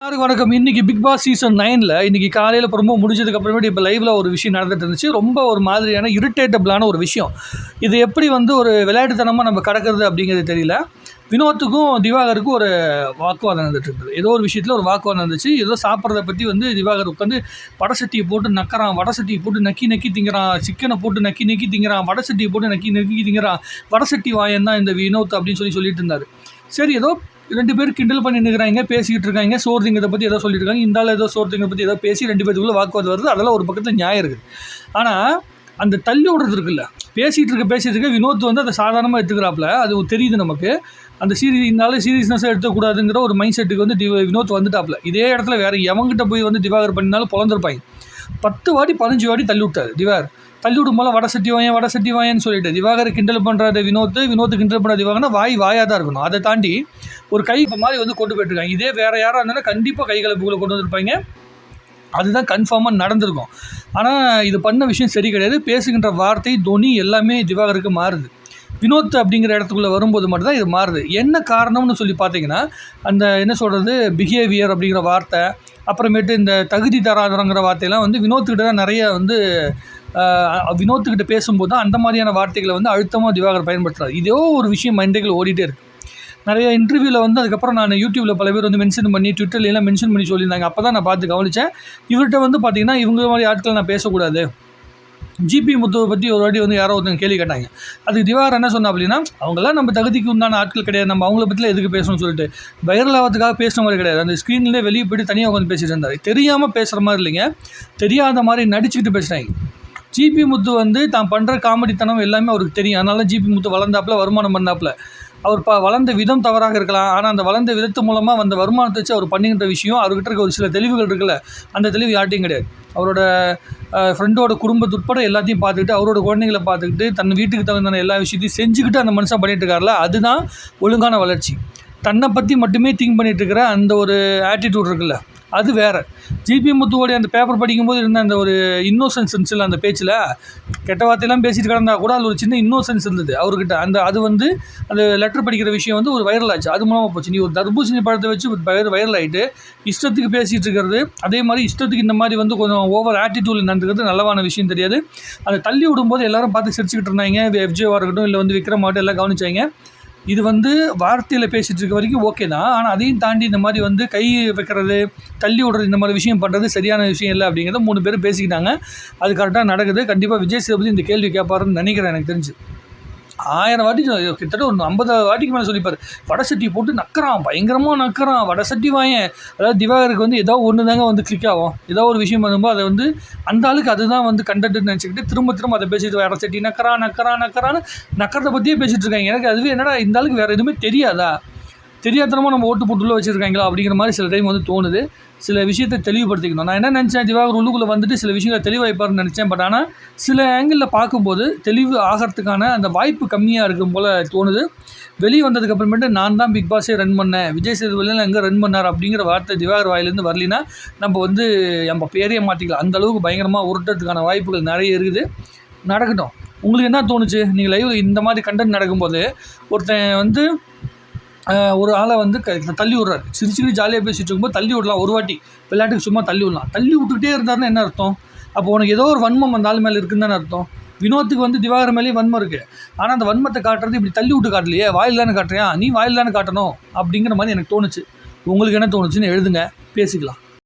எல்லாருக்கும் வணக்கம். இன்னைக்கு பிக் பாஸ் சீசன் நைனில் இன்னைக்கு காலையில் ரொம்ப முடிஞ்சதுக்கப்புறமேட்டு இப்போ லைவில் ஒரு விஷயம் நடந்துட்டு இருந்துச்சு. ரொம்ப ஒரு மாதிரியான இரிட்டேட்டபிளான ஒரு விஷயம். இது எப்படி வந்து ஒரு விளையாட்டுத்தனமாக நம்ம கடக்கிறது அப்படிங்கிறது தெரியல. வினோத்துக்கும் திவாகருக்கும் ஒரு வாக்குவாதம் நடந்துட்டு இருந்தது. ஏதோ ஒரு விஷயத்தில் ஒரு வாக்குவாதம் இருந்துச்சு ஏதோ சாப்பிட்றத பற்றி வந்து திவாகர் உட்காந்து வடசட்டியை போட்டு நக்கறான் வடசட்டியை போட்டு நக்கி நக்கி திங்கிறான் சிக்கனை போட்டு நக்கி நக்கி திங்கிறான் வடசட்டியை போட்டு நக்கி நக்கி திங்கிறான் வடசட்டி வாயன் தான் இந்த வினோத் அப்படின்னு சொல்லி சொல்லிட்டு இருந்தார். சரி ஏதோ ரெண்டு பேர் கிண்டல் பண்ணி நிற்கிறாங்க பேசிக்கிட்டு இருக்காங்க சோறு திங்கிறத பற்றி ஏதோ சொல்லிட்டு இருக்காங்க இந்த ஆள் ஏதோ சோறு திங்கிறத பற்றி ஏதோ பேசி ரெண்டு பேருக்குள்ள வாக்குவாதம் வருது. அதெல்லாம் ஒரு பக்கத்தில் நியாயம் இருக்குது. ஆனால் அந்த தள்ளி விடுறது இருக்குல்ல. பேசிகிட்டு இருக்க பேசிகிட்டு இருக்க வினோத் வந்து அதை சாதாரணமாக எடுத்துக்கிறாப்புல. அது தெரியுது நமக்கு. அந்த சீரியஸ் இருந்தாலும் சீரியஸ்னஸாக எடுத்துக்கூடாதுங்கிற ஒரு மைண்ட் செட்டுக்கு வந்து வினோத் வந்துட்டாப்புல. இதே இடத்துல வேறு எவங்கிட்ட போய் வந்து திவாகர் பண்ணினாலும் பிறந்திருப்பாங்க பத்து வாட்டி பதினஞ்சு வாட்டி தள்ளி விட்டார் திவார் தள்ளி விடும் போல வட சட்டி வாயன் வட சட்டி வாயன்னு சொல்லிட்டு. திவாகர் கிண்டல் பண்ணுறாரு வினோத் வினோத் கிண்டல் பண்ணுற திவாகனா வாய் வாயாக தான் இருக்கணும். அதை தாண்டி ஒரு கை இப்போ மாதிரி வந்து கொண்டு போயிட்டுருக்காங்க. இதே வேறு யாராக இருந்தாலும் கண்டிப்பாக கை கலப்புகளை கொண்டு வந்திருப்பாங்க. அதுதான் கன்ஃபார்மாக நடந்திருக்கும். ஆனால் இது பண்ண விஷயம் சரி கிடையாது. பேசுகின்ற வார்த்தை துணி எல்லாமே திவாகருக்கு மாறுது. வினோத் அப்படிங்கிற இடத்துக்குள்ளே வரும்போது மட்டும்தான் இது மாறுது. என்ன காரணம்னு சொல்லி பார்த்தீங்கன்னா அந்த என்ன சொல்கிறது பிஹேவியர் அப்படிங்கிற வார்த்தை அப்புறமேட்டு இந்த தகுதி தராதரங்கிற வார்த்தையெல்லாம் வந்து வினோத்துக்கிட்ட தான் நிறைய வந்து வினோத்துக்கிட்ட பேசும்போது தான் அந்த மாதிரியான வார்த்தைகளை வந்து அழுத்தமாக திவாகர் பயன்படுத்துகிறார் இதோ ஒரு விஷயம் மைண்டுகள் ஓடிட்டே இருக்குது நிறைய இன்டர்வியூவில் வந்து அதுக்கப்புறம் நான் யூடியூப்பில் பல பேர் வந்து மென்ஷன் பண்ணி ட்விட்டர்லாம் மென்ஷன் பண்ணி சொல்லியிருந்தாங்க. அப்போ தான் நான் பார்த்து கவனித்தேன் இவர்கிட்ட வந்து பார்த்திங்கன்னா இவங்க மாதிரி ஆட்கள் நான் பேசக்கூடாது. ஜிபி முத்துவை பற்றி ஒரு வாட்டி வந்து யாரோ ஒருத்தங்க கேள்வி கேட்டாங்க. அதுக்கு திவாகர் என்ன சொன்னா அப்படின்னா அவங்களாம் நம்ம தகுதிக்கு உண்டான ஆட்கள் கிடையாது நம்ம அவங்கள பற்றிலாம் எதுக்கு பேசணும்னு சொல்லிட்டு. வைரல் ஆகிறதுக்காக பேசுகிற மாதிரி கிடையாது. அந்த ஸ்க்ரீன்லேயே வெளியே போய்ட்டு தனியாக உட்காந்து பேசிட்டு இருந்தார். தெரியாமல் பேசுகிற மாதிரி இல்லைங்க. தெரியாத மாதிரி நடிச்சுக்கிட்டு பேசுகிறாங்க ஜிபி முத்து வந்து தான் பண்ணுற காமெடித்தனம் எல்லாமே அவருக்கு தெரியும். அதனால ஜிபி முத்து வளர்ந்தாப்புல வருமானம் பண்ணாப்புல. அவர் ப வளர்ந்த விதம் தவறாக இருக்கலாம். ஆனால் அந்த வளர்ந்த விதத்து மூலமாக வந்த வருமானத்தை வச்சு அவர் பண்ணுகின்ற விஷயம் அவர்கிட்ட இருக்க ஒரு சில தெளிவுகள் இருக்குல்ல அந்த தெளிவு யார்ட்டையும் கிடையாது. அவரோட ஃப்ரெண்டோட குடும்பத்து உட்பட எல்லாத்தையும் பார்த்துக்கிட்டு அவரோட குழந்தைங்களை பார்த்துக்கிட்டு தன் வீட்டுக்கு தகுந்த எல்லா விஷயத்தையும் செஞ்சுக்கிட்டு அந்த மனுஷன் பண்ணிகிட்டு இருக்காருல அதுதான் ஒழுங்கான வளர்ச்சி. தன்னை பற்றி மட்டுமே திங்க் பண்ணிகிட்டு இருக்கிற அந்த ஒரு ஆட்டிடியூட் இருக்குல்ல. அது வேறு. ஜிபி முத்துவோடைய அந்த பேப்பர் படிக்கும்போது இருந்த அந்த ஒரு இன்னோசன்ஸ் இருந்துச்சுல அந்த பேச்சில்? கெட்ட வார்த்தையெல்லாம் பேசிட்டு கிடந்தா கூட அதில் ஒரு சின்ன இன்னோசன்ஸ் இருந்தது அவர்கிட்ட. அந்த அது வந்து அந்த லெட்டர் படிக்கிற விஷயம் வந்து ஒரு வைரல் ஆச்சு. அது மூலமாக போச்சு. நீ ஒரு தர்பூசணி பழத்தை வச்சு வைரல் வைரல் ஆகிட்டு இஷ்டத்துக்கு பேசிகிட்டு இருக்கிறது அதே மாதிரி இஷ்டத்துக்கு இந்த மாதிரி வந்து கொஞ்சம் ஓவர் ஆட்டிடியூட் நடந்துக்கிறது நல்லவான விஷயம் தெரியாது. அதை தள்ளி விடும்போது எல்லாரும் பார்த்து சிரிச்சுக்கிட்டு இருந்தாங்க. எஃப்ஜேவாக இருக்கட்டும் இல்லை வந்து விக்ரம் ஆகட்டும் எல்லாம் கவனிச்சாங்க. இது வந்து வார்த்தையில் பேசிகிட்டு இருக்க வரைக்கும் ஓகே தான். ஆனால் அதையும் தாண்டி இந்த மாதிரி வந்து கை வைக்கிறது தள்ளி விடுறது இந்த மாதிரி விஷயம் பண்ணுறது சரியான விஷயம் இல்லை அப்படிங்கிறத மூணு பேர் பேசிக்கிட்டாங்க. அது கரெக்டாக நடக்குது. கண்டிப்பாக விஜய் சேதுபதி இந்த கேள்வி கேட்பாருன்னு நினைக்கிறேன் எனக்கு தெரிஞ்சு. ஆயிரம் வாட்டி கிட்டத்தட்ட ஒரு ஐம்பது வாட்டிக்கு மேலே சொல்லிப்பார். வடை சட்டி போட்டு நக்கிறான் பயங்கரமாக நக்கிறான் வடை சட்டி வாயன். அதாவது திவாகருக்கு வந்து ஏதோ ஒன்று தாங்க வந்து கிளிக் ஆகும். ஏதோ ஒரு விஷயம் பண்ணும்போது அதை வந்து அந்த ஆளுக்கு அதுதான் வந்து கண்டென்ட்னு நினச்சிக்கிட்டு திரும்ப திரும்ப அதை பேசிட்டு வடை சட்டி நக்கறா நக்கறா நக்கறான்னு நக்கிறத பற்றியே பேசிகிட்டு இருக்காங்க. எனக்கு அதுவே என்னடா இந்த ஆளுக்கு வேறு எதுவுமே தெரியாதா? தெரியாதனமாக நம்ம ஓட்டு போட்டுள்ள வச்சுருக்காங்களா அப்படிங்கிற மாதிரி சில டைம் வந்து தோணுது. சில விஷயத்தை தெளிவுபடுத்திக்கணும். நான் என்ன நினச்சேன் திவாகர் உள்ளுக்குள்ளே வந்துட்டு சில விஷயங்களை தெளிவாய்ப்பார்னு நினச்சேன். பட் ஆனால் சில ஆங்கிளில் பார்க்கும்போது தெளிவு ஆகிறதுக்கான அந்த வாய்ப்பு கம்மியாக இருக்கும் போல் தோணுது. வெளியே வந்ததுக்கப்புறமேட்டு நான் தான் பிக் பாஸே ரன் பண்ணேன். விஜய் சேதுபதியில் எங்கே ரன் பண்ணார் அப்படிங்கிற வார்த்தை திவாகர் வாயிலேருந்து வரலினா நம்ம வந்து நம்ம பேரையே மாற்றிக்கலாம் அந்த அளவுக்கு பயங்கரமாக உருட்டுறதுக்கான வாய்ப்புகள் நிறைய இருக்குது. நடக்கட்டும். உங்களுக்கு என்ன தோணுச்சு? நீங்கள் லைவ் இந்த மாதிரி கண்டென்ட் நடக்கும்போது ஒருத்தன் வந்து ஒரு ஆளை வந்து க தள்ளி விட்றாரு. சிரிச்சுக்கிட்டு ஜாலியாக பேசிகிட்டு இருக்கும்போது தள்ளி விடலாம். ஒரு வாட்டி விளையாட்டுக்கு சும்மா தள்ளி விடலாம். தள்ளி விட்டுக்கிட்டே இருந்தாருன்னு என்ன அர்த்தம்? அப்போ உனக்கு ஏதோ ஒரு வன்மம் அந்த ஆள் மேலே இருக்குன்னு தானே அர்த்தம்? வினோத்துக்கு வந்து திவாகர் மேலேயும் வன்மம் இருக்குது ஆனால் அந்த வன்மத்தை காட்டுறது இப்படி தள்ளி விட்டு காட்டலையே. வாயில் தானே காட்டுறியா? நீ வாயில் தானே காட்டணும் அப்படிங்கிற மாதிரி எனக்கு தோணுச்சு. உங்களுக்கு என்ன தோணுச்சுன்னு எழுதுங்க. பேசிக்கலாம்.